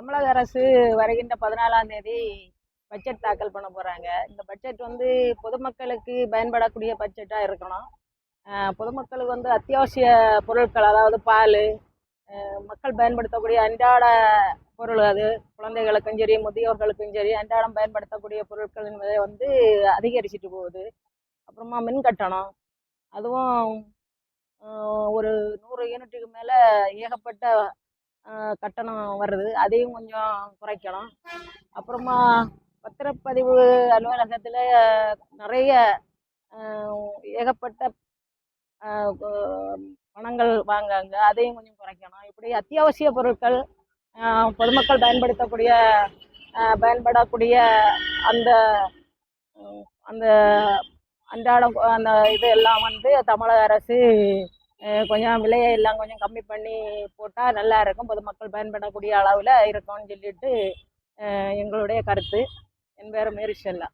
தமிழக அரசு வருகின்ற பதினாலாம் தேதி பட்ஜெட் தாக்கல் பண்ண போகிறாங்க இந்த பட்ஜெட் வந்து பொதுமக்களுக்கு பயன்படக்கூடிய பட்ஜெட்டாக இருக்கணும். பொதுமக்களுக்கு வந்து அத்தியாவசிய பொருட்கள் அதாவது பால் மக்கள் பயன்படுத்தக்கூடிய அன்றாட பொருள் அது குழந்தைகளுக்கும் சரி முதியோர்களுக்கும் சரி அன்றாடம் பயன்படுத்தக்கூடிய பொருட்களின் விலை வந்து அதிகரிச்சிட்டு போகுது. அப்புறமா மின் கட்டணம். அதுவும் ஒரு நூறு யூனிட்டுக்கு மேலே ஏகப்பட்ட கட்டணம் வருது. அதையும் கொஞ்சம் குறைக்கணும். அப்புறமா பத்திரப்பதிவு அலுவலகத்தில் நிறைய ஏகப்பட்ட பணங்கள் வாங்காங்க அதையும் கொஞ்சம் குறைக்கணும். இப்படி அத்தியாவசிய பொருட்கள் பொதுமக்கள் பயன்படுத்தக்கூடிய பயன்படக்கூடிய அந்த அந்த அன்றாடம் அந்த இது எல்லாம் வந்து தமிழக அரசு கொஞ்சம் விலையை எல்லாம் கொஞ்சம் கம்மி பண்ணி போட்டால் நல்லா இருக்கும். பொதுமக்கள் பயன்படக்கூடிய அளவில் இருக்கும்னு சொல்லிட்டு எங்களுடைய கருத்து. என் பேர் மேரி செல்லா